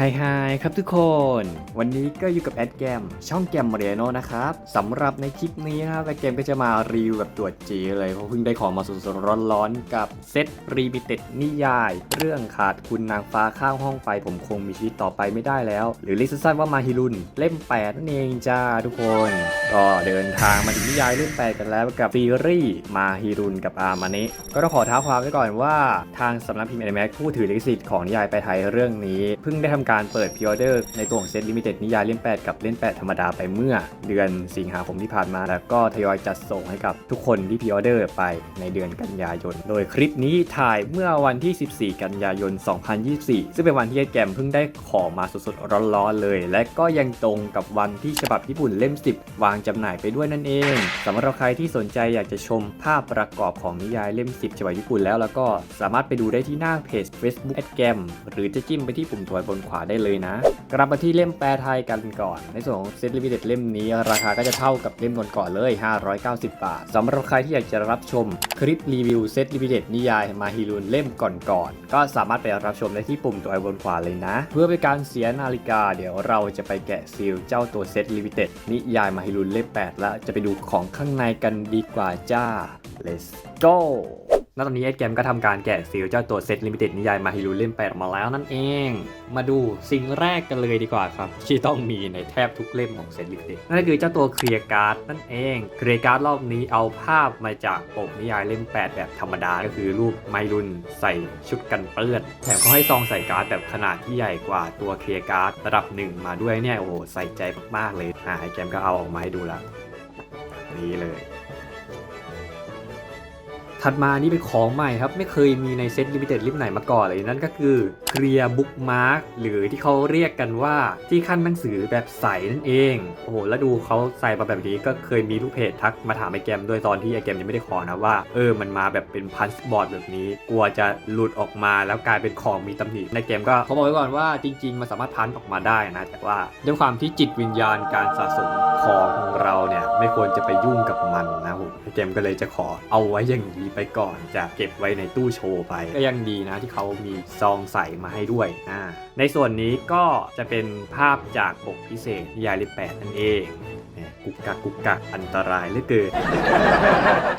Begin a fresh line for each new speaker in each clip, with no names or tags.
ไฮไฮครับทุกคน วันนี้ก็อยู่กับแอดแกมช่องแกมมาเรียโนนะครับสำหรับในคลิปนี้นะครับแอดแกมก็จะมารีวิวแบบตัวจีเลยเพราะเพิ่งได้ของมาสดๆร้อนๆกับเซตรีมิเต็ดนิยาย เรื่องขาดคุณนางฟ้าข้างห้องไฟผมคงมีชีวิตต่อไปไม่ได้แล้ว หรือเรียกสั้นๆว่ามาฮิรุนเล่ม8นั่นเองจ้าทุกคน ก็เดินทางมาถึงนิยายเล่ม8กันแล้วกับซีรีส์มาฮิรุนกับอามานะก็ต้องขอท้าความไว้ก่อนว่า ทางสำนักพิมพ์แอนิเมะผู้ถือลิขสิทธิ์ของนิยายไปไทยเรื่องนี้เพิ่งได้ทำการเปิดพิออเดอร์ในตัวของเซตลิมิเต็ดนิยายเล่ม 8 กับเล่ม 8 ธรรมดาไปเมื่อเดือนสิงหาคมที่ผ่านมา แล้วก็ทยอยจัดส่งให้กับทุกคนที่พิออเดอร์ไปในเดือนกันยายน โดยคลิปนี้ถ่ายเมื่อวันที่ 14 กันยายน 2024 ซึ่งเป็นวันที่แกมเพิ่งได้ของมาสดๆร้อนๆเลย และก็ยังตรงกับวันที่ฉบับญี่ปุ่นเล่ม 10 วางจำหน่ายไปด้วยนั่นเองสำหรับใครที่สนใจอยากจะชมภาพประกอบของนิยายเล่ม 10 ฉบับญี่ปุ่นแล้วแล้วก็สามารถไปดูได้ที่หน้าเพจ Facebook แอดแกมหรือจะจิ้มไปที่ปุ่มตัวบนขวาได้เลยนะ กลับมาที่เล่มแปลไทยกันก่อน ในส่วนของเซตลิมิเต็ดเล่มนี้ ราคาก็จะเท่ากับเล่มก่อนๆเลย 590 บาทสำหรับใครที่อยากจะรับชมคลิปรีวิวเซตลิมิเต็ดนิยายมาฮิรุนเล่มก่อนๆก็สามารถไปรับชมได้ที่ปุ่มตัวบนขวาเลยนะ เพื่อเป็นการเสียนาฬิกา เดี๋ยวเราจะไปแกะซีลเจ้าตัวเซตลิมิเต็ดนิยายมาฮิรุนเล่ม8แล้วจะไปดูของข้างในกันดีกว่าจ้า let's go ณตอนนี้เอสเกมก็ทำการแกะซีลเจ้าตัวเซตลิมิเต็ดนิยายมาฮิรุเล่ม8ออกมาแล้วนั่นเอง มาดูสิ่งแรกกันเลยดีกว่าครับ ที่ต้องมีในแทบทุกเล่มของเซตลิมิเต็ดนั่นก็คือเจ้าตัวเคลียร์การ์ดนั่นเองเคลียร์การ์ดรอบนี้เอาภาพมาจากปกนิยายเล่ม 8 แบบธรรมดาก็คือรูปไมรุนใส่ชุดกันเปื้อนแถมเขาให้ซองใส่การ์ดแบบขนาดที่ใหญ่กว่าตัวเคลียร์การ์ดระดับหนึ่งมาด้วยเนี่ยโอ้โหใส่ใจมากๆเลยอ่าไอแกมก็เอาออกมาให้ดูล้วนี่เลย ถัดมานี่เป็นของใหม่ครับ ไม่เคยมีในเซตลิมิเต็ดลิปไหนมาก่อนเลยนั่นก็คือเคลียร์บุ๊กมาร์กหรือที่เขาเรียกกันว่าที่ขั้นหนังสือแบบใสนั่นเอง โอ้โห แล้วดูเขาใส่มาแบบนี้ก็เคยมีลูกเพจทักมาถามไอแกมด้วยตอนที่ไอแกมยังไม่ได้ขอนะว่า เออมันมาแบบเป็นพันบอร์ดแบบนี้ กลัวจะหลุดออกมาแล้วกลายเป็นของมีตำหนิในเกมก็เขาบอกไว้ก่อนว่าจริง ๆ มันสามารถพันออกมาได้นะแต่ว่าด้วยความที่จิตวิญญาณการสะสมของของเราเนี่ยไม่ควรจะไปยุ่งกับมันนะผมไอเกมก็เลยจะขอเอาไว้อย่างนี้ไปก่อนจะเก็บไว้ในตู้โชว์ไป ก็ยังดีนะที่เขามีซองใส่มาให้ด้วยอ่าในส่วนนี้ก็จะเป็นภาพจากปกพิเศษนิยายเล่มแปดนั่นเองแหมกุกกักกุกกักอันตรายเหลือเกิน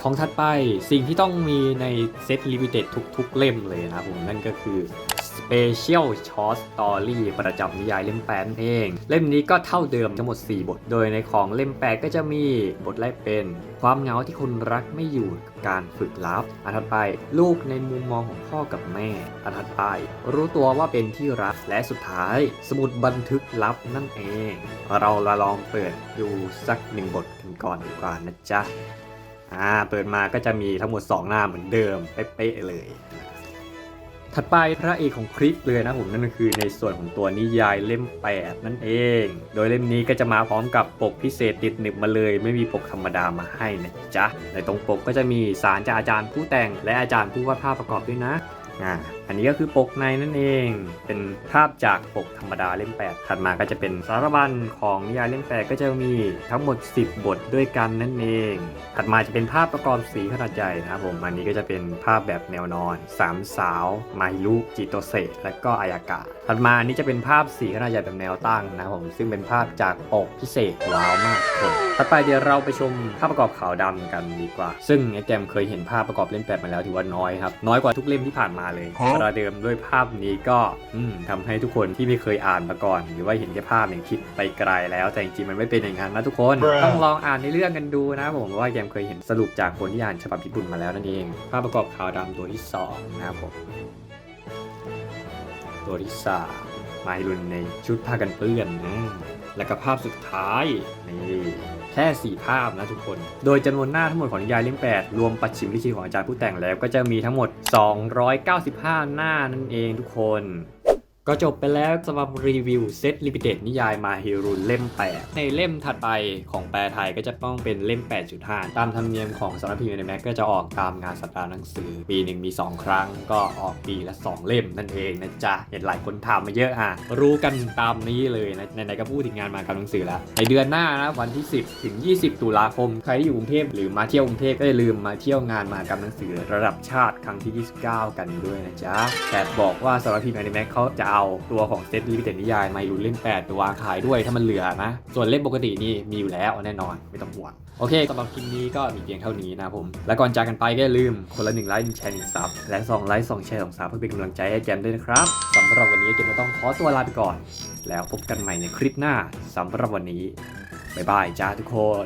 ของถัดไปสิ่งที่ต้องมีในเซตลิมิเต็ดทุก ๆ เล่มเลยนะครับผมนั่นก็คือ Special Short Story ประจำนิยายเล่มแปดนั่นเอง เล่มนี้ก็เท่าเดิมทั้งหมด 4 บท โดยในของเล่ม8ก็จะมีบทแรกเป็น ความเหงาที่คนรักไม่อยู่กับการฝึกลับ อันถัดไป ลูกในมุมมองของพ่อกับแม่ อันถัดไป รู้ตัวว่าเป็นที่รักและสุดท้าย สมุดบันทึกลับนั่นเอง เราละลองเปิดดูสักหนึ่งบทกันก่อนดีกว่านะจ๊ะอ่าเปิดมาก็จะมีทั้งหมด 2 หน้าเหมือนเดิมเป๊ะๆเลย ถัดไปพระเอกของคลิปเลยนะผมนั่นก็คือในส่วนของตัวนิยายเล่ม 8 นั่นเอง โดยเล่มนี้ก็จะมาพร้อมกับปกพิเศษติดหนึบมาเลย ไม่มีปกธรรมดามาให้นะจ๊ะในตรงปกก็จะมีสารจากอาจารย์ผู้แต่งและอาจารย์ผู้วาดภาพประกอบด้วยนะ อ่าอันนี้ก็คือปกในนั่นเอง เป็นภาพจากปกธรรมดาเล่ม 8 ถัดมาก็จะเป็นสารบัญของนิยายเล่ม 8 ก็จะมีทั้งหมด 10 บทด้วยกันนั่นเอง ถัดมาจะเป็นภาพประกอบสีขนาดใหญ่นะครับผมอันนี้ก็จะเป็นภาพแบบแนวนอนสามสาวไมลุจิโตเซะและก็อายากะ ถัดมาอันนี้จะเป็นภาพสีขนาดใหญ่แบบแนวตั้งนะครับผมซึ่งเป็นภาพจากปกพิเศษว้าวมากทุกคน ถัดไปเดี๋ยวเราไปชมภาพประกอบขาวดำกันดีกว่า ซึ่งไอแกมเคยเห็นภาพประกอบเล่มแปดมาแล้วถือว่าน้อยครับ น้อยกว่าทุกเล่มที่ผ่านมาเลยประเดิมด้วยภาพนี้ก็อืมทำให้ทุกคนที่ไม่เคยอ่านมาก่อน หรือว่าเห็นแค่ภาพเนี่ยคิดไปไกลแล้วแต่จริงๆมันไม่เป็นอย่างนั้นนะทุกคนต้องลองอ่านในเรื่องกันดูนะผมว่าแกมเคยเห็นสรุปจากคนที่อ่านฉบับญี่ปุ่นมาแล้วนั่นเอง ภาพประกอบขาวดำตัวที่สองนะครับผมตัวที่สามมาให้รุนในชุดผ้ากันเปื้อนนะ และก็ภาพสุดท้ายนี่แค่ 4 ภาพนะทุกคน โดยจำนวนหน้าทั้งหมดของนิยายเล่ม8รวมปัจฉิมลิขิตของอาจารย์ผู้แต่งแล้ว ก็จะมีทั้งหมด 295 หน้านั่นเองทุกคน ก็จบไปแล้วสำหรับรีวิวเซตลิมิเต็ดนิยายมาฮิรุนเล่ม 8 ในเล่มถัดไปของแปลไทยก็จะต้องเป็นเล่ม 8.5 ตามธรรมเนียมของสำนักพิมพ์ในแม็กก็จะออกตามงานสัปดาห์หนังสือ ปีหนึ่งมี 2 ครั้งก็ออกปีละ 2 เล่มนั่นเองนะจ๊ะ เห็นหลายคนถามมาเยอะอะ รู้กันตามนี้เลยนะไหนๆก็พูดถึงงานมากับหนังสือแล้ว ในเดือนหน้านะวันที่ 10 ถึง 20 ตุลาคม ใครที่อยู่กรุงเทพหรือมาเที่ยวกรุงเทพก็อย่าลืมมาเที่ยวงานมากับหนังสือระดับชาติครั้งที่ 29 กันด้วยนะจ๊ะแต่บอกว่าสำนักพิมพ์ในแม็กเขาจะเอาเอาตัวของเซตลิมิเต็ดนิยายมารุนเล่ม8ไปวางขายด้วยถ้ามันเหลือนะ ส่วนเล่มปกตินี่มีอยู่แล้วแน่นอนไม่ต้องห่วง โอเคสำหรับคลิปนี้ก็มีเพียงเท่านี้นะผม และก่อนจากกันไปก็อย่าลืมคนละหนึ่งไลค์หนึ่งแชร์หนึ่งซับและสองไลค์สองแชร์สองซับเพื่อเป็นกำลังใจให้แจมด้วยนะครับสำหรับวันนี้เกมก็ต้องขอตัวลาไปก่อน แล้วพบกันใหม่ในคลิปหน้าสำหรับวันนี้บ๊ายบายจ้าทุกคน